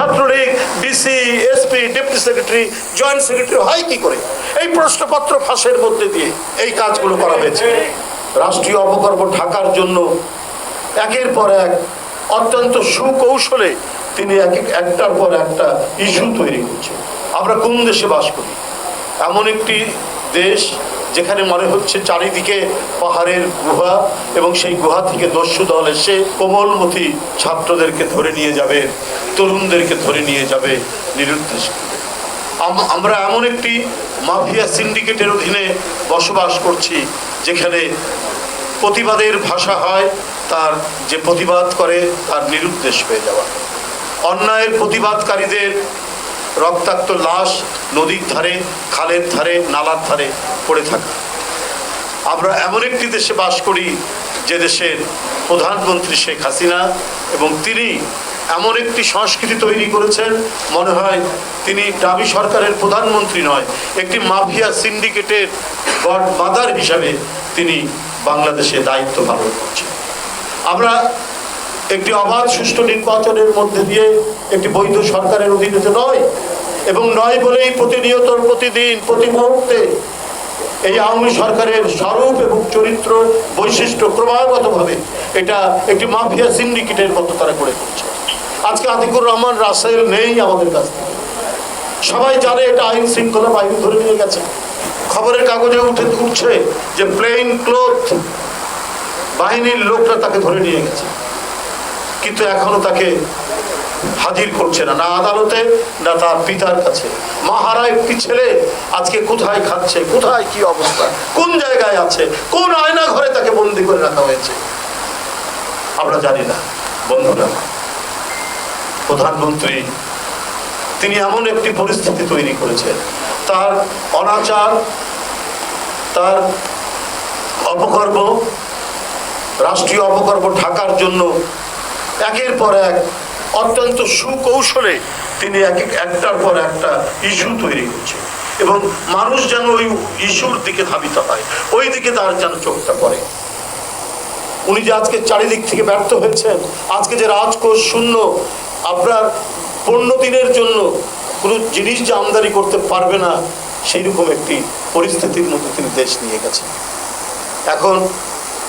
Chhatra League DC SP deputy secretary joint secretary হয় কি করে? এই প্রশ্নপত্র ফাঁসের মধ্যে দিয়ে এই কাজগুলো করা হয়েছে। রাষ্ট্রীয় অপকর্ম ঢাকার জন্য একের পর এক অত্যন্ত সুকৌশলে তিনি এক এক- একটার পর একটা ইস্যু তৈরি করছে আমরা কোন দেশে বাস করি? এমন একটি দেশ যেখানে মনে হচ্ছে চারিদিকে পাহাড়ের গুহা এবং সেই গুহা থেকে দস্যু দল এসে কোমলমতি ছাত্রদেরকে ধরে নিয়ে যাবে, তরুণদেরকে ধরে নিয়ে যাবে নিরুদ্দেশ। আমরা এমন একটি মাফিয়া সিন্ডিকেটের অধীনে বসবাস করছি, যেখানে প্রতিবাদের ভাষা হয়, তার যে প্রতিবাদ করে, তার নিরুদ্দেশ হয়ে যাওয়া অন্যায়ের প্রতিবাদকারীদের রক্তাক্ত লাশ নদীর ধারে, খালের ধারে, নালার ধারে পড়ে থাকা। আমরা এমন একটি দেশে বাস করি, যে দেশের প্রধানমন্ত্রী শেখ হাসিনা এবং তিনি এমন একটি সংস্কৃতি তৈরি করেছেন, মনে হয় তিনি দাবি সরকারের প্রধানমন্ত্রী নয়, একটি মাফিয়া সিন্ডিকেটের গড মাদার হিসাবে তিনি বাংলাদেশে দায়িত্ব পালন করছেন। আমরা একটি অবাধ, সুষ্ঠু নির্বাচনের মধ্যে দিয়ে একটি বৈধ সরকারের অধীনে নয়, এবং নয় বলেই প্রতিনিয়ত, প্রতিদিন, প্রতি মুহূর্তে এই আওয়ামী সরকারের স্বরূপ এবং চরিত্র বৈশিষ্ট্য ক্রমাগতভাবে এটা একটি মাফিয়া সিন্ডিকেটের মতো তারা করে করছে আজকে আতিকুর রহমান রাসেল নেই আমাদের কাছ থেকে। সবাই জানে এটা আইন শৃঙ্খলা বাহিনী ধরে নিয়ে গেছে। খবরের কাগজে উঠে উঠছে যে প্লেন ক্লোথ বাহিনীর লোকরা তাকে ধরে নিয়ে গেছে। কিন্তু এখনও তাকে হাজির করছে না না আদালতে, না তার পিতার কাছে। মাহারা একটি ছেলে আজকে কোথায় খাচ্ছে, কোথায় কি অবস্থা, কোন জায়গায় আছে, কোন আয়না ঘরে তাকে বন্দি করে রাখা হয়েছে, আমরা জানি না। বন্ধুরা, প্রধানমন্ত্রী, তিনি এমন একটি পরিস্থিতি তৈরি করেছেন। তার অনাচার, তার অপকর্ম, রাষ্ট্রীয় অপকর্ম ঢাকার জন্য একের পর এক অত্যন্ত সুকৌশলে তিনি এক এক একটার পর একটা ইস্যু তৈরি করছে। এবং মানুষ যেন ওই ইস্যুর দিকে ধাবিত হয়, ওই দিকে তার যেন চোখটা পড়ে। উনি যে আজকে চারিদিক থেকে ব্যর্থ হয়েছেন, আজকে যে রাজকোষ শূন্য, আপনার পনেরো দিনের জন্য কোনো জিনিস যে আমদানি করতে পারবে না সেই রকম একটি পরিস্থিতির মধ্যে তিনি দেশ নিয়ে গেছেন। এখন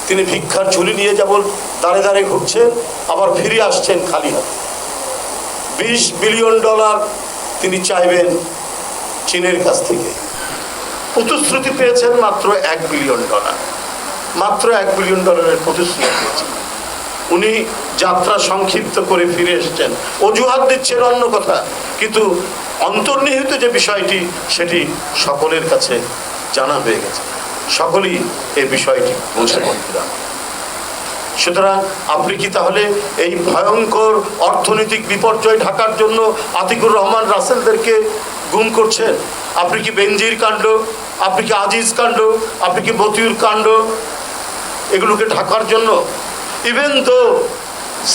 তিনি ভিক্ষার ঝুলি নিয়ে যেমন দাঁড়ে দাঁড়ে ঘুরছেন, আবার ফিরে আসছেন খালি হাতে। বিশ বিলিয়ন ডলার তিনি চাইবেন চীনের কাছ থেকে। প্রতিশ্রুতি পেয়েছেন মাত্র এক বিলিয়ন ডলার। মাত্র এক বিলিয়ন ডলারের প্রতিশ্রুতি পেয়েছেন। উনি যাত্রা সংক্ষিপ্ত করে ফিরে এসেছেন। অজুহাত দিচ্ছেন অন্য কথা, কিন্তু অন্তর্নিহিত যে বিষয়টি, সেটি সকলের কাছে জানা হয়ে গেছে। সকলেই এই বিষয়টি বুঝে বন্ধুরা। সুতরাং আপনি কি তাহলে এই ভয়ঙ্কর অর্থনৈতিক বিপর্যয় ঢাকার জন্য আতিকুর রহমান রাসেলদেরকে গুম করছেন? আপনি কি বেনজির কাণ্ড, আপনি কি আজিজ কাণ্ড, আপনি কি মতিউর কাণ্ড, এগুলোকে ঢাকার জন্য? Even though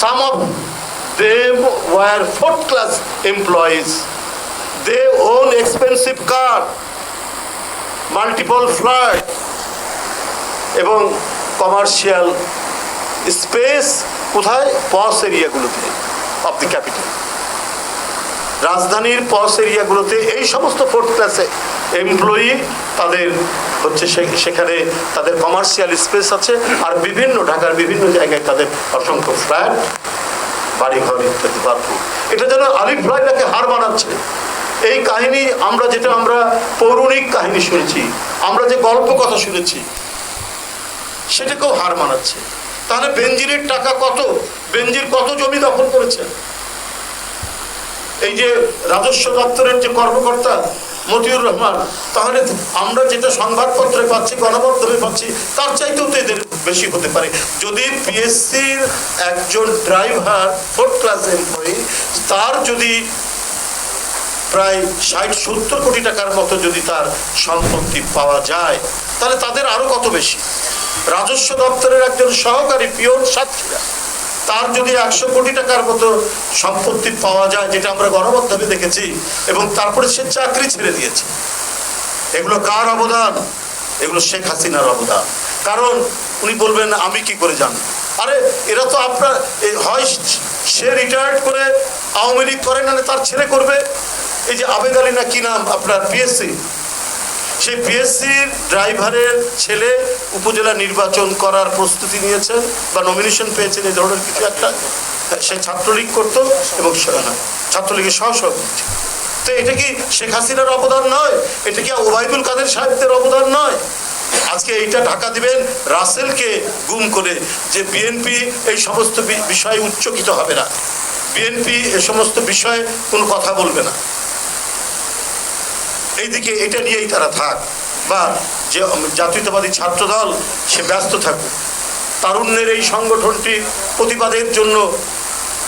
some of them were fourth class employees they own expensive car multiple flight এবং কমার্শিয়াল স্পেস কোথায়? পস এরিয়াগুলোতে অফ দি ক্যাপিটাল রাজধানীর পস এরিয়াগুলোতে এই সমস্ত ফোর্থ ক্লাসে এমপ্লয়ি তাদের হচ্ছে সেখানে তাদের কমার্শিয়াল স্পেস আছে আর বিভিন্ন ঢাকার বিভিন্ন জায়গায় তাদের অসংখ্য ফ্ল্যাট বাড়িঘর ইত্যাদি বাথরুম এটা যেন আলিফ লাইলাকে হার বানাচ্ছে। এই কাহিনী আমরা যেটা আমরা পৌরাণিক কাহিনী শুনেছি, আমরা যে গল্প কথা শুনেছি সেটাকেও হার মানাচ্ছে। তাহলে বেঞ্জিরের টাকা কত? বেঞ্জির কত জমি দখল করেছেন এই যে রাজস্ব দপ্তরের যে কর্মকর্তা মতিউর রহমান, তাহলে আমরা যেটা সংবাদপত্রে পাচ্ছি, গণমাধ্যমে পাচ্ছি, তার চাইতেও তো এদের বেশি হতে পারে। যদি পিএসসির একজন ড্রাইভার, ফোর্থ ক্লাস এমপ্লয়ি, তার যদি প্রায় ষাট, সত্তর কোটি টাকার মতো যদি তার সম্পত্তি পাওয়া যায়, তাহলে তাদের আরও কত বেশি? রাজস্ব দপ্তরের একজন সহকারী পিওন সাতক্ষীরা। তার যদি একশো কোটি টাকার মতো সম্পত্তি পাওয়া যায়, যেটা আমরা গণমাধ্যমে দেখেছি, এবং তারপরে সে চাকরি ছেড়ে দিয়েছে। এগুলো কার অবদান? এগুলো শেখ হাসিনার অবদান। কারণ উনি বলবেন, আমি কি করে জানি আরে, এরা তো আপনার হয় সে রিটায়ার্ড করে আওয়ামী লীগ করে না তার ছেলে করবে। এই যে আবেদ আলী না কি নাম আপনার পিএসসি সেই পিএসসির ড্রাইভারের ছেলে উপজেলা নির্বাচন করার প্রস্তুতি নিয়েছেন বা নমিনেশন পেয়েছেন, এই ধরনের কিছু একটা। সে ছাত্রলীগ করতো এবং ছাত্রলীগের সহসভাপতি। তো এটা কি শেখ হাসিনার অবদান নয়? এটা কি ওবায়দুল কাদের সাহেবদের অবদান নয়? আজকে এইটা ঢাকা দিবেন, রাসেলকে গুম করে যে বিএনপি এই সমস্ত বিষয়ে উচ্চকিত হবে না। বিএনপি এ সমস্ত বিষয়ে কোনো কথা বলবে না। এইদিকে এটা নিয়েই তারা থাক। বা যে জাতীয়তাবাদী ছাত্রদল, সে ব্যস্ত থাকুক। তারুণ্যের এই সংগঠনটি প্রতিবাদের জন্য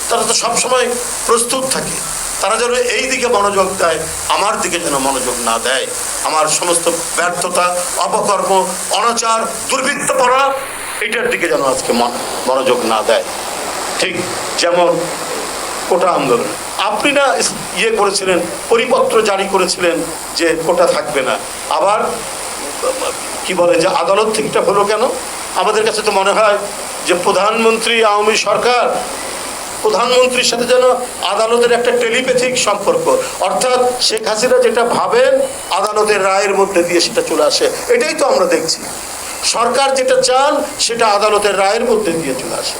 তারা তো সবসময় প্রস্তুত থাকে। তারা যেন এই দিকে মনোযোগ দেয়, আমার দিকে যেন মনোযোগ না দেয়। আমার সমস্ত ব্যর্থতা, অপকর্ম, অনাচার দুর্বৃত্তপরা এটার দিকে যেন আজকে মন- মনোযোগ না দেয়। ঠিক যেমন কোটা আন্দোলন। আপনি না ইয়ে করেছিলেন, পরিপত্র জারি করেছিলেন যে কোটা থাকবে না। আবার কি বলে যে আদালত থেকে এটা হলো কেন? আমাদের কাছে তো মনে হয় যে প্রধানমন্ত্রী, আওয়ামী সরকার প্রধানমন্ত্রীর সাথে যেন আদালতের একটা টেলিপ্যাথিক সম্পর্ক। অর্থাৎ শেখ হাসিনা যেটা ভাবেন, আদালতের রায়ের মধ্যে দিয়ে সেটা চলে আসে। এটাই তো আমরা দেখছি। সরকার যেটা চান, সেটা আদালতের রায়ের মধ্যে দিয়ে চলে আসে।